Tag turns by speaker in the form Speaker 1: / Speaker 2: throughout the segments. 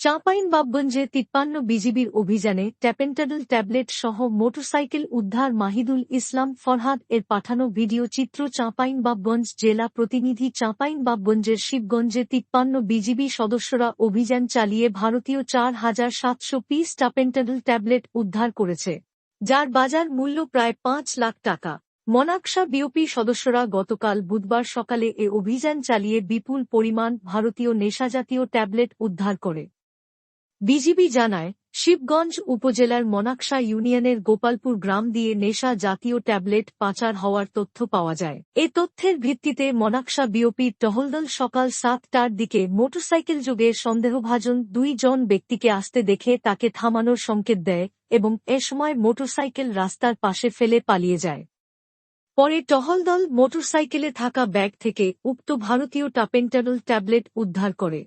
Speaker 1: চাঁপাইনবাবগঞ্জে তিপ্পান্ন বিজিবির অভিযানে ট্যাপেন্টাডল ট্যাবলেট সহ মোটরসাইকেল উদ্ধার মাহিদুল ইসলাম ফরহাদ এর পাঠানো ভিডিও চিত্র চাঁপাইনবাবগঞ্জ জেলা প্রতিনিধি চাঁপাইনবাবগঞ্জের শিবগঞ্জে তিপ্পান্ন বিজিবি সদস্যরা অভিযান চালিয়ে ভারতীয় চার হাজার সাতশো পিস টাপেন্টাডল ট্যাবলেট উদ্ধার করেছে, যার বাজার মূল্য প্রায় পাঁচ লাখ টাকা। মনাকশা বিওপি সদস্যরা গতকাল বুধবার সকালে এ অভিযান চালিয়ে বিপুল পরিমাণ ভারতীয় নেশাজাতীয় ট্যাবলেট উদ্ধার করে। বিজিবি জানায়, শিবগঞ্জ উপজেলার মনাকশা ইউনিয়নের গোপালপুর গ্রাম দিয়ে নেশা জাতীয় ট্যাবলেট পাচার হওয়ার তথ্য পাওয়া যায়। এ তথ্যের ভিত্তিতে মনাকশা বিওপির টহলদল সকাল সাতটার দিকে মোটরসাইকেল যোগে সন্দেহভাজন দুই জন ব্যক্তিকে আসতে দেখে তাকে থামানোর সংকেত দেয় এবং এ সময় মোটরসাইকেল রাস্তার পাশে ফেলে পালিয়ে যায়। পরে টহলদল মোটরসাইকেলে থাকা ব্যাগ থেকে উক্ত ভারতীয় টাপেন্টাডল ট্যাবলেট উদ্ধার করে।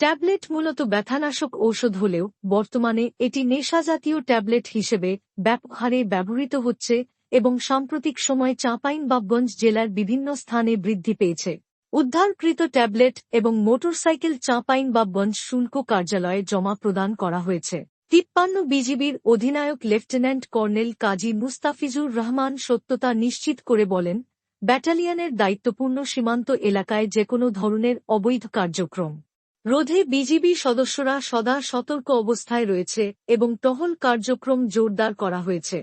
Speaker 1: ট্যাবলেট মূলত ব্যথানাশক ঔষধ হলেও বর্তমানে এটি নেশাজাতীয় ট্যাবলেট হিসেবে ব্যাপক হারে ব্যবহৃত হচ্ছে এবং সাম্প্রতিক সময়ে চাঁপাইনবাবগঞ্জ জেলার বিভিন্ন স্থানে বৃদ্ধি পেয়েছে। উদ্ধারকৃত ট্যাবলেট এবং মোটরসাইকেল চাঁপাইনবাবগঞ্জ শুল্ক কার্যালয়ে জমা প্রদান করা হয়েছে। তিপ্পান্ন বিজিবির অধিনায়ক লেফটেন্যান্ট কর্নেল কাজী মুস্তাফিজুর রহমান সত্যতা নিশ্চিত করে বলেন, ব্যাটালিয়নের দায়িত্বপূর্ণ সীমান্ত এলাকায় যেকোনো ধরনের অবৈধ কার্যক্রম রোধে বিজিবি সদস্যরা সদা সতর্ক অবস্থায় রয়েছে এবং টহল কার্যক্রম জোরদার করা হয়েছে।